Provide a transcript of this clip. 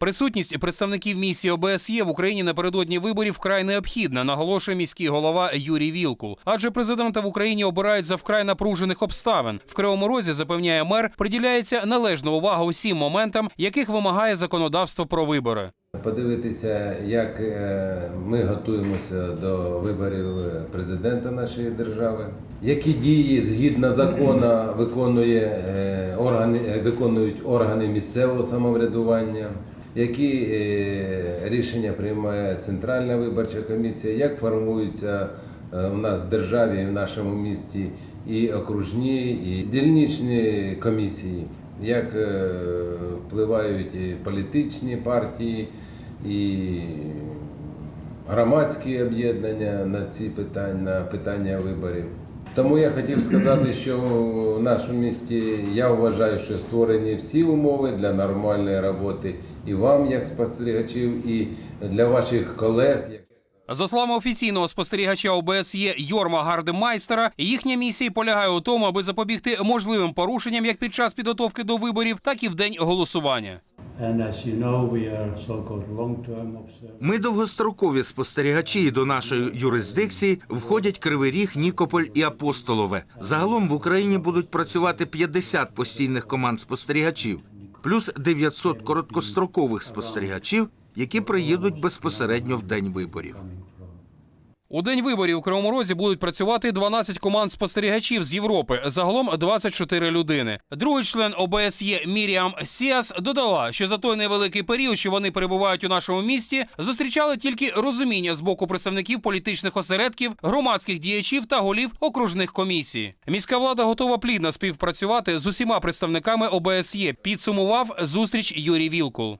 Присутність представників місії ОБСЄ в Україні напередодні виборів вкрай необхідна, наголошує міський голова Юрій Вілкул. Адже президента в Україні обирають за вкрай напружених обставин. В Кривому Розі запевняє мер, приділяється належна увага усім моментам, яких вимагає законодавство про вибори. Подивитися, як е, ми готуємося до виборів президента нашої держави, які дії згідно закону виконує е, органи, е, виконують органи місцевого самоврядування, які е, рішення приймає Центральна виборча комісія, як формуються е, у нас в державі, в нашому місті і окружні, і дільничні комісії, як е, впливають і політичні партії, і громадські об'єднання на ці питання, на питання виборів. Тому я хотів сказати, що в нашому місті я вважаю, що створені всі умови для нормальної роботи і вам, як спостерігачів, і для ваших колег. За словами офіційного спостерігача ОБСЄ Йорма Гардемайстера, їхня місія полягає у тому, аби запобігти можливим порушенням як під час підготовки до виборів, так і в день голосування. Ми довгострокові спостерігачі і до нашої юрисдикції входять Кривий Ріг, Нікополь і Апостолове. Загалом в Україні будуть працювати 50 постійних команд спостерігачів, плюс 900 короткострокових спостерігачів, які приїдуть безпосередньо в день виборів. У день виборів у Кривому Розі будуть працювати 12 команд спостерігачів з Європи, загалом 24 людини. Другий член ОБСЄ Міріам Сіас додала, що за той невеликий період, що вони перебувають у нашому місті, зустрічали тільки розуміння з боку представників політичних осередків, громадських діячів та голів окружних комісій. Міська влада готова плідно співпрацювати з усіма представниками ОБСЄ. Підсумував зустріч Юрій Вілкул.